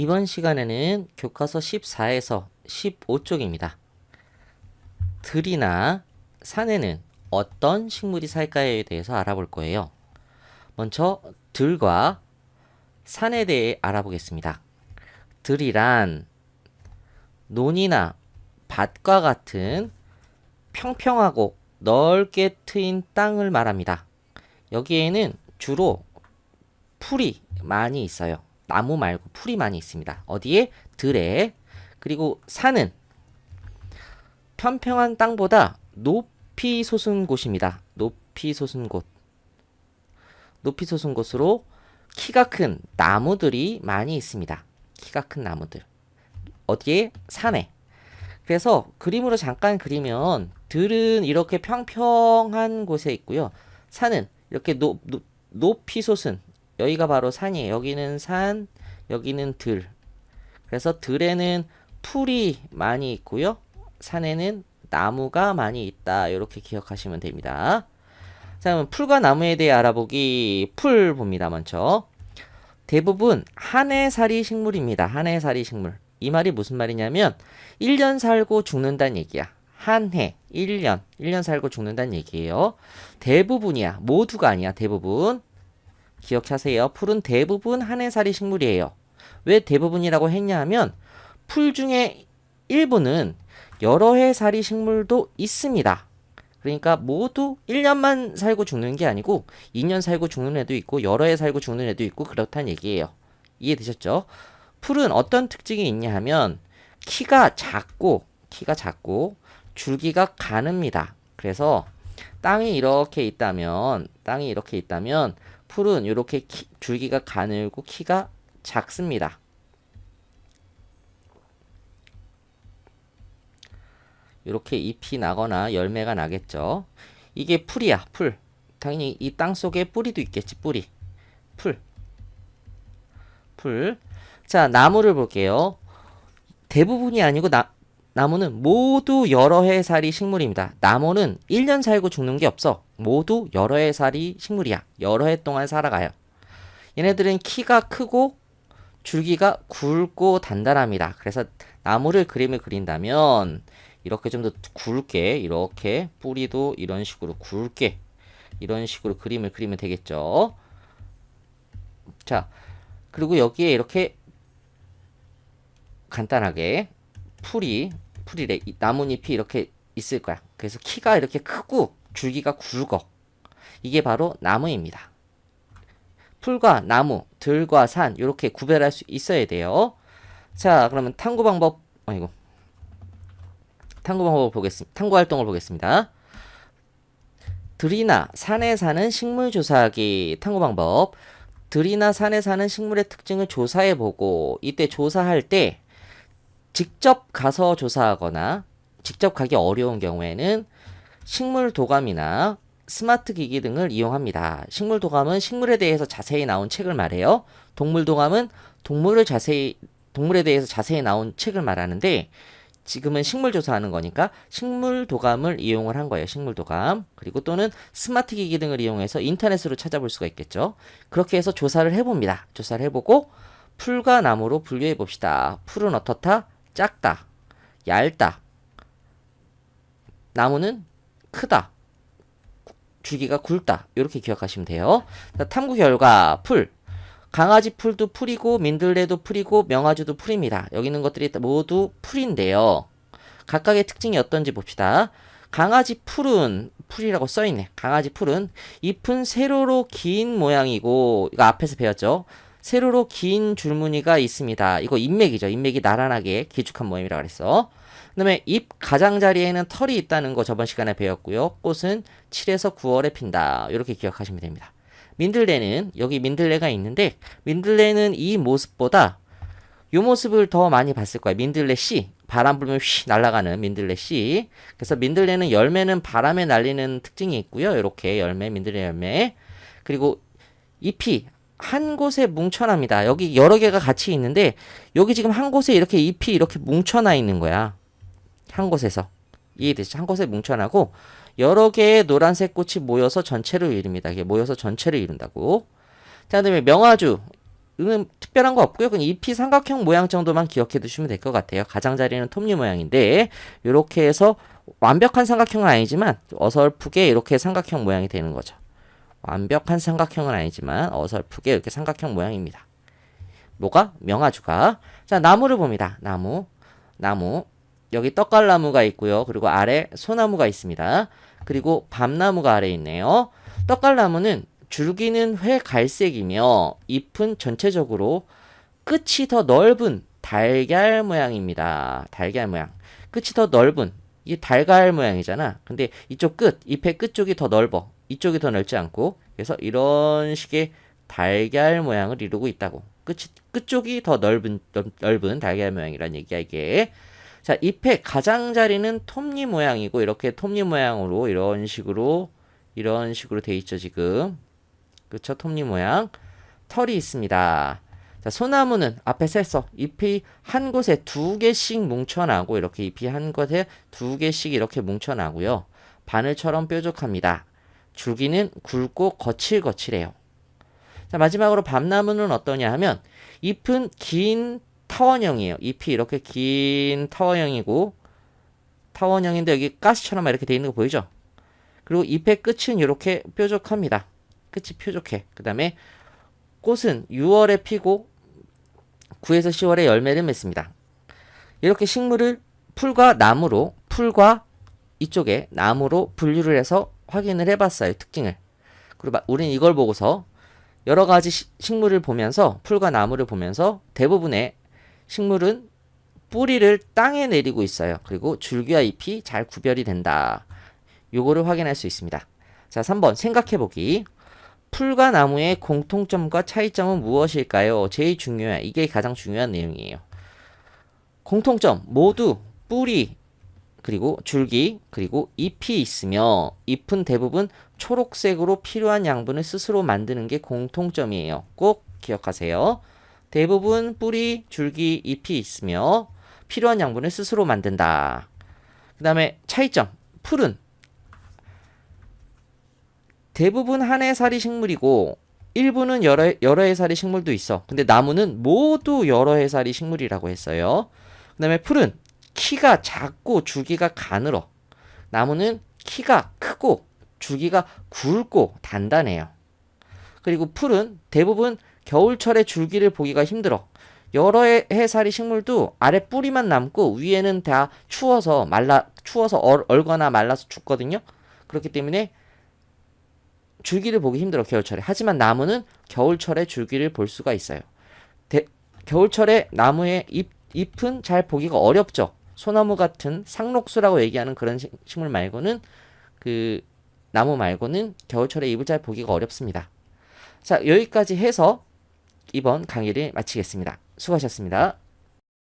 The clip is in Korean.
이번 시간에는 교과서 14에서 15쪽입니다. 들이나 산에는 어떤 식물이 살까에 대해서 알아볼 거예요. 먼저 들과 산에 대해 알아보겠습니다. 들이란 논이나 밭과 같은 평평하고 넓게 트인 땅을 말합니다. 여기에는 주로 풀이 많이 있어요. 나무 말고 풀이 많이 있습니다. 어디에? 들에. 그리고 산은 평평한 땅보다 높이 솟은 곳입니다. 높이 솟은 곳. 높이 솟은 곳으로 키가 큰 나무들이 많이 있습니다. 키가 큰 나무들. 어디에? 산에. 그래서 그림으로 잠깐 그리면 들은 이렇게 평평한 곳에 있고요. 산은 이렇게 높, 높, 높이 솟은 여기가 바로 산이에요. 여기는 산, 여기는 들. 그래서 들에는 풀이 많이 있고요. 산에는 나무가 많이 있다. 이렇게 기억하시면 됩니다. 자, 그럼 풀과 나무에 대해 알아보기. 풀 봅니다. 먼저. 대부분 한해살이 식물입니다. 한해살이 식물. 이 말이 무슨 말이냐면 1년 살고 죽는다는 얘기야. 한 해, 1년, 1년 살고 죽는다는 얘기예요. 대부분이야. 모두가 아니야. 대부분. 기억하세요. 풀은 대부분 한 해살이 식물이에요. 왜 대부분이라고 했냐 하면 풀 중에 일부는 여러 해살이 식물도 있습니다. 그러니까 모두 1년만 살고 죽는 게 아니고 2년 살고 죽는 애도 있고 여러 해 살고 죽는 애도 있고 그렇다는 얘기예요. 이해되셨죠? 풀은 어떤 특징이 있냐 하면 키가 작고 키가 작고 줄기가 가늡니다. 그래서 땅이 이렇게 있다면 땅이 이렇게 있다면 풀은 이렇게 키, 줄기가 가늘고 키가 작습니다. 이렇게 잎이 나거나 열매가 나겠죠. 이게 풀이야, 풀. 당연히 이 땅 속에 뿌리도 있겠지, 뿌리. 풀. 풀. 자, 나무를 볼게요. 대부분이 아니고 나, 나무는 모두 여러 해 살이 식물입니다. 나무는 1년 살고 죽는 게 없어. 모두 여러 해 살이 식물이야. 여러 해 동안 살아가요. 얘네들은 키가 크고 줄기가 굵고 단단합니다. 그래서 나무를 그림을 그린다면 이렇게 좀 더 굵게 이렇게 뿌리도 이런 식으로 굵게 이런 식으로 그림을 그리면 되겠죠. 자, 그리고 여기에 이렇게 간단하게 풀이 풀이래 이 나뭇잎이 이렇게 있을 거야. 그래서 키가 이렇게 크고 줄기가 굵어. 이게 바로 나무입니다. 풀과 나무, 들과 산 이렇게 구별할 수 있어야 돼요. 자, 그러면 탐구 방법 아이고 탐구 방법을 보겠습니다. 탐구 활동을 보겠습니다. 들이나 산에 사는 식물 조사하기 탐구 방법. 들이나 산에 사는 식물의 특징을 조사해 보고 이때 조사할 때 직접 가서 조사하거나 직접 가기 어려운 경우에는 식물 도감이나 스마트 기기 등을 이용합니다. 식물 도감은 식물에 대해서 자세히 나온 책을 말해요. 동물 도감은 동물을 자세히 동물에 대해서 자세히 나온 책을 말하는데 지금은 식물 조사하는 거니까 식물 도감을 이용을 한 거예요. 식물 도감. 그리고 또는 스마트 기기 등을 이용해서 인터넷으로 찾아볼 수가 있겠죠. 그렇게 해서 조사를 해봅니다. 조사를 해보고 풀과 나무로 분류해 봅시다. 풀은 어떻다? 작다. 얇다. 나무는 크다. 줄기가 굵다. 이렇게 기억하시면 돼요. 자, 탐구 결과 풀. 강아지 풀도 풀이고 민들레도 풀이고 명아주도 풀입니다. 여기 있는 것들이 모두 풀인데요. 각각의 특징이 어떤지 봅시다. 강아지 풀은 풀이라고 써있네. 강아지 풀은 잎은 세로로 긴 모양이고 이거 앞에서 배웠죠. 세로로 긴 줄무늬가 있습니다. 이거 잎맥이죠. 잎맥이 나란하게 길쭉한 모양이라고 그랬어. 그 다음에 잎 가장자리에는 털이 있다는 거 저번 시간에 배웠고요. 꽃은 7에서 9월에 핀다. 이렇게 기억하시면 됩니다. 민들레는 여기 민들레가 있는데 민들레는 이 모습보다 이 모습을 더 많이 봤을 거야. 민들레 씨. 바람 불면 휘 날아가는 민들레 씨. 그래서 민들레는 열매는 바람에 날리는 특징이 있고요. 이렇게 열매, 민들레 열매. 그리고 잎이 한 곳에 뭉쳐납니다. 여기 여러 개가 같이 있는데 여기 지금 한 곳에 이렇게 잎이 이렇게 뭉쳐나 있는 거야. 한 곳에서. 이해되죠? 한 곳에 뭉쳐나고 여러 개의 노란색 꽃이 모여서 전체를 이룹니다. 이게 모여서 전체를 이룬다고. 자, 그다음에 명아주. 은 특별한 거 없고요. 그냥 잎이 삼각형 모양 정도만 기억해 두시면 될 것 같아요. 가장자리는 톱니 모양인데 이렇게 해서 완벽한 삼각형은 아니지만 어설프게 이렇게 삼각형 모양이 되는 거죠. 완벽한 삼각형은 아니지만 어설프게 이렇게 삼각형 모양입니다. 뭐가? 명아주가. 자, 나무를 봅니다. 나무. 나무. 여기 떡갈나무가 있고요. 그리고 아래 소나무가 있습니다. 그리고 밤나무가 아래 있네요. 떡갈나무는 줄기는 회 갈색이며 잎은 전체적으로 끝이 더 넓은 달걀 모양입니다. 달걀 모양. 끝이 더 넓은 이게 달걀 모양이잖아. 근데 이쪽 끝, 잎의 끝 쪽이 더 넓어. 이쪽이 더 넓지 않고 그래서 이런 식의 달걀 모양을 이루고 있다고. 끝이 끝쪽이 더 넓은 넓- 넓은 달걀 모양이란 얘기야 이게. 자, 잎의 가장자리는 톱니 모양이고 이렇게 톱니 모양으로 이런 식으로 이런 식으로 돼 있죠 지금. 그쵸 톱니 모양. 털이 있습니다. 자, 소나무는 앞에 셌어. 잎이 한 곳에 두 개씩 뭉쳐나고 이렇게 잎이 한 곳에 두 개씩 이렇게 뭉쳐나고요. 바늘처럼 뾰족합니다. 줄기는 굵고 거칠거칠해요. 자, 마지막으로 밤나무는 어떠냐 하면 잎은 긴 타원형이에요. 잎이 이렇게 긴 타원형이고 타원형인데 여기 가스처럼 이렇게 돼 있는 거 보이죠? 그리고 잎의 끝은 이렇게 뾰족합니다. 끝이 뾰족해. 그 다음에 꽃은 6월에 피고 9에서 10월에 열매를 맺습니다. 이렇게 식물을 풀과 나무로 풀과 이쪽에 나무로 분류를 해서 확인을 해봤어요. 특징을. 그리고 마- 우리는 이걸 보고서 여러 가지 시- 식물을 보면서 풀과 나무를 보면서 대부분의 식물은 뿌리를 땅에 내리고 있어요. 그리고 줄기와 잎이 잘 구별이 된다. 요거를 확인할 수 있습니다. 자, 3번 생각해보기. 풀과 나무의 공통점과 차이점은 무엇일까요? 제일 중요한, 이게 가장 중요한 내용이에요. 공통점, 모두 뿌리, 그리고 줄기, 그리고 잎이 있으며 잎은 대부분 초록색으로 필요한 양분을 스스로 만드는 게 공통점이에요. 꼭 기억하세요. 대부분 뿌리, 줄기, 잎이 있으며 필요한 양분을 스스로 만든다. 그 다음에 차이점, 풀은 대부분 한 해살이 식물이고 일부는 여러, 여러 해살이 식물도 있어. 근데 나무는 모두 여러 해살이 식물이라고 했어요. 그 다음에 풀은 키가 작고 줄기가 가늘어. 나무는 키가 크고 줄기가 굵고 단단해요. 그리고 풀은 대부분 겨울철에 줄기를 보기가 힘들어. 여러 해- 해살이 식물도 아래 뿌리만 남고 위에는 다 추워서 말라 추워서 얼, 얼거나 말라서 죽거든요. 그렇기 때문에 줄기를 보기 힘들어 겨울철에. 하지만 나무는 겨울철에 줄기를 볼 수가 있어요. 대- 겨울철에 나무의 잎 잎은 잘 보기가 어렵죠. 소나무 같은 상록수라고 얘기하는 그런 식- 식물 말고는 그 나무 말고는 겨울철에 잎을 잘 보기가 어렵습니다. 자, 여기까지 해서 이번 강의를 마치겠습니다. 수고하셨습니다.